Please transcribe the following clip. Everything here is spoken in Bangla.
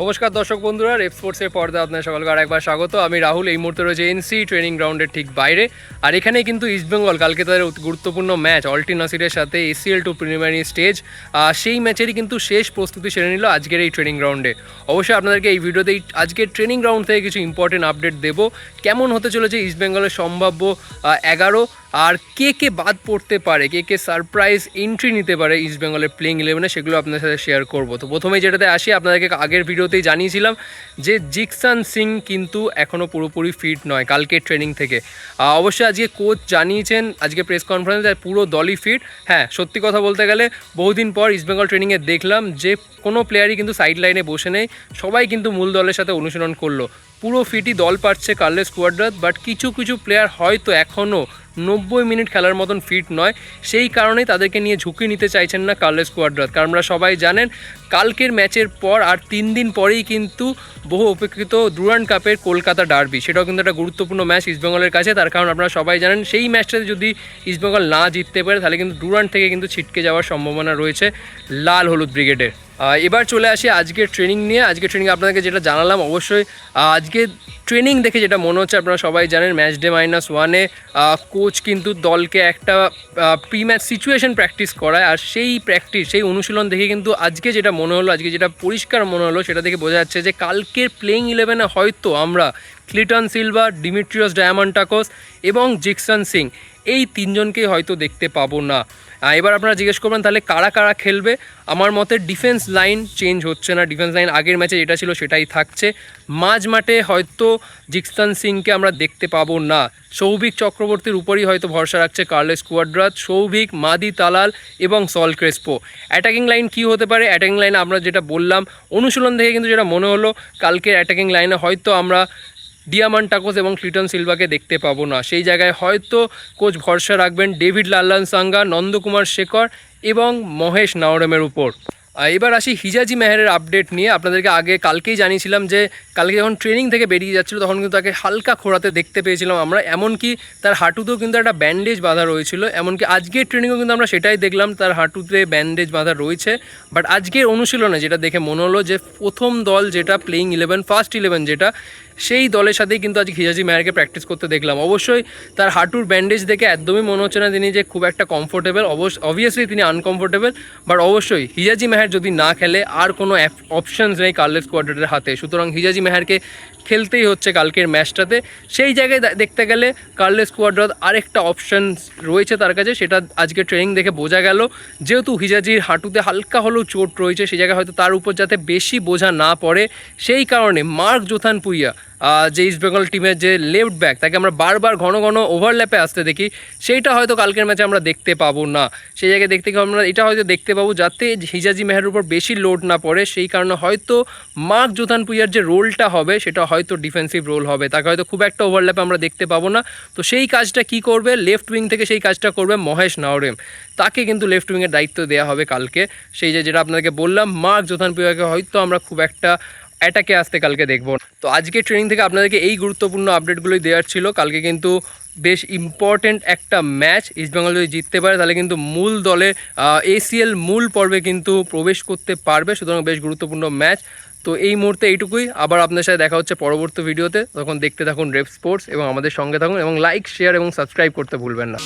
নমস্কার দর্শক বন্ধুরা, রেপ স্পোর্টসের পর্দা আপনার সকলকে আরেকবার স্বাগত। আমি রাহুল, এই মুহূর্তে রয়েছে এনসি ট্রেনিং গ্রাউন্ডের ঠিক বাইরে। আর এখানে কিন্তু ইস্টবেঙ্গল কালকে তাদের গুরুত্বপূর্ণ ম্যাচ অল্টি নাসিরের সাথে এসিএল টু প্রিলিমিনারি স্টেজ সেই ম্যাচেরই কিন্তু শেষ প্রস্তুতি সেরে নিল আজকের এই ট্রেনিং গ্রাউন্ডে অবশ্যই আপনাদেরকে এই ভিডিওতে আজকের ট্রেনিং গ্রাউন্ড থেকে কিছু ইম্পর্টেন্ট আপডেট দেবো। কেমন হতে চলেছে ইস্টবেঙ্গলের সম্ভাব্য এগারো আর কে কে বাদ পড়তে পারে, কে কে সারপ্রাইজ এন্ট্রি নিতে পারে ইস্ট বেঙ্গলের প্লেইং ইলেভেনে সেগুলো আপনাদের সাথে শেয়ার করব। তো প্রথমেই যেটাতে আসি, আপনাদেরকে আগের ভিডিওতেই জানিয়েছিলাম যে জিকসান সিং কিন্তু এখনও পুরোপুরি ফিট নয় কালকের ট্রেনিং থেকে। অবশ্যই আজকে কোচ জানিয়েছেন, আজকে প্রেস কনফারেন্সে পুরো দলই ফিট হ্যাঁ সত্যি কথা বলতে গেলে বহুদিন পর ইস্ট বেঙ্গল ট্রেনিংয়ে দেখলাম যে কোনো প্লেয়ারই কিন্তু সাইড লাইনে বসে নেই, সবাই কিন্তু মূল দলের সাথে অনুশীলন করল। পুরো ফিটই দল পাচ্ছে কার্লেস স্কোয়াড্রাত বাট কিছু কিছু প্লেয়ার হয়তো এখনও নব্বই মিনিট খেলার মতন ফিট নয়। সেই কারণেই তাদেরকে নিয়ে ঝুঁকি নিতে চাইছেন না কার্লেস স্কোয়াড্রাত কারণ আমরা সবাই জানেন, কালকের ম্যাচের পর আর তিন দিন পরেই কিন্তু বহু অপেক্ষিত ডুরান্ড কাপের কলকাতা ডার্বি। সেটাও কিন্তু একটা গুরুত্বপূর্ণ ম্যাচ ইস্টবেঙ্গলের কাছে। তার কারণ আপনারা সবাই জানেন, সেই ম্যাচটাতে যদি ইস্টবেঙ্গল না জিততে পারে, তাহলে কিন্তু ডুরান্ড থেকে কিন্তু ছিটকে যাওয়ার সম্ভাবনা রয়েছে লাল হলুদ ব্রিগেডের। এবার চলে আসি আজকের ট্রেনিং নিয়ে। আজকে ট্রেনিং আপনাদেরকে যেটা জানালাম, অবশ্যই আজকে ট্রেনিং দেখে যেটা মনে হচ্ছে, আপনারা সবাই জানেন ম্যাচ ডে মাইনাস ওয়ানে কোচ কিন্তু দলকে একটা প্রি ম্যাচ সিচুয়েশন প্র্যাকটিস করায়। আর সেই প্র্যাকটিস সেই অনুশীলন দেখে কিন্তু আজকে যেটা মনে হলো, আজকে যেটা পরিষ্কার মনে হলো, সেটা দেখে বোঝা যাচ্ছে যে কালকের প্লেইং ইলেভেনে হয়তো আমরা ক্লিটন সিলভা ডিমিট্রিয়াস ডায়ামন্টাকোস এবং জিকসন সিং এই তিনজনকেই হয়তো দেখতে পাবো না। এবার আপনারা জিজ্ঞেস করবেন, তাহলে কারা কারা খেলবে? আমার মতে ডিফেন্স লাইন চেঞ্জ হচ্ছে না। ডিফেন্স লাইন আগের ম্যাচে যেটা ছিল সেটাই থাকছে। মাঝ মাঠে হয়তো জিকস্তান সিংকে আমরা দেখতে পাবো না। সৌভিক চক্রবর্তীর উপরই হয়তো ভরসা রাখছে কার্লেস কুয়াড্রাত, সৌভিক, মাদি তালাল এবং সল ক্রেসপো। অ্যাটাকিং লাইন কি হতে পারে? অ্যাটাকিং লাইন আমরা যেটা বললাম, অনুশীলন থেকে কিন্তু যেটা মনে হলো, কালকের অ্যাটাকিং লাইনে হয়তো আমরা ডিয়ামান টাকোস এবং ক্লিটন সিলভাকে দেখতে পাবো না। সেই জায়গায় হয়তো কোচ ভরসা রাখবেন ডেভিড লাল্লান সাঙ্গা নন্দকুমার শেখর এবং মহেশ নাওরমের উপর। এবার আসি হিজাজি মেহেরের আপডেট নিয়ে। আপনাদেরকে আগে কালকেই জানিয়েছিলাম যে কালকে যখন ট্রেনিং থেকে বেরিয়ে যাচ্ছিল, তখন কিন্তু তাকে হালকা খোঁড়াতে দেখতে পেয়েছিলাম আমরা। এমনকি তার হাঁটুতেও কিন্তু একটা ব্যান্ডেজ বাঁধা রয়েছিল। এমনকি আজকের ট্রেনিংও কিন্তু আমরা সেটাই দেখলাম, তার হাঁটুতে ব্যান্ডেজ বাঁধা রয়েছে। বাট আজকের অনুশীলনে যেটা দেখে মনে হলো যে প্রথম দল যেটা প্লেইং ইলেভেন ফার্স্ট ইলেভেন যেটা সেই দলের সাথেই কিন্তু আজকে হিজাজি মেয়ারকে প্র্যাকটিস করতে দেখলাম। অবশ্যই তার হাঁটুর ব্যান্ডেজ দেখে একদমই মনে হচ্ছে না তিনি যে খুব একটা কমফোর্টেবল অবশ্য অবভিয়াসলি তিনি আনকমফোর্টেবল বাট অবশ্যই হিজাজি মেহের যদি না খেলে আর কোনো অপশনস নেই কার্লেস কোয়ার্টারের হাতে। সুতরাং হিজাজি মেহেরকে খেলতেই হচ্ছে কালকের ম্যাচটাতে সেই জায়গায় দেখতে গেলে কার্লেস কোয়াড্রাত আরেকটা অপশন রয়েছে তার কাছে, সেটা আজকে ট্রেনিং দেখে বোঝা গেল। যেহেতু হিজাজির হাঁটুতে হালকা হলেও চোট রয়েছে সেই জায়গায় হয়তো তার উপর যাতে বেশি বোঝা না পড়ে, সেই কারণে মার্ক জোথান পুইয়া যে ইস্ট বেঙ্গল টিমের যে লেফট ব্যাক তাকে আমরা বারবার ঘন ঘন ওভারল্যাপে আসতে দেখি, সেইটা হয়তো কালকের ম্যাচে আমরা দেখতে পাবো না। সেই জায়গায় দেখতে গিয়ে আমরা এটা হয়তো দেখতে পাবো যাতে হিজাজি মেহের উপর বেশি লোড না পড়ে, সেই কারণে হয়তো মার্ক জোথান পুইয়ার যে রোলটা হবে, সেটা হয়তো ডিফেন্সিভ রোল হবে। তাকে হয়তো খুব একটা ওভারল্যাপে আমরা দেখতে পাবো না। তো সেই কাজটা কি করবে? লেফট উইং থেকে সেই কাজটা করবে মহেশ নাওরেম। তাকে কিন্তু লেফট উইংয়ের দায়িত্ব দেওয়া হবে কালকে। সেই যে যেটা আপনাদেরকে বললাম মার্ক জোথান পুইয়াকে হয়তো আমরা খুব একটা অ্যাটাকে আসতে কালকে দেখব। তো আজকে ট্রেনিং থেকে আপনাদেরকে এই গুরুত্বপূর্ণ আপডেটগুলোই দেওয়ার ছিল। কালকে কিন্তু বেশ ইম্পর্ট্যান্ট একটা ম্যাচ ইস্টবেঙ্গল যদি জিততে পারে, তাহলে কিন্তু মূল দলে এসিএল মূল পর্বে কিন্তু প্রবেশ করতে পারবে। সুতরাং বেশ গুরুত্বপূর্ণ ম্যাচ তো এই মুহূর্তে এইটুকুই। আবার আপনার সাথে দেখা হচ্ছে পরবর্তী ভিডিওতে তখন দেখতে থাকুন রেপ স্পোর্টস এবং আমাদের সঙ্গে থাকুন এবং লাইক শেয়ার এবং সাবস্ক্রাইব করতে ভুলবেন না।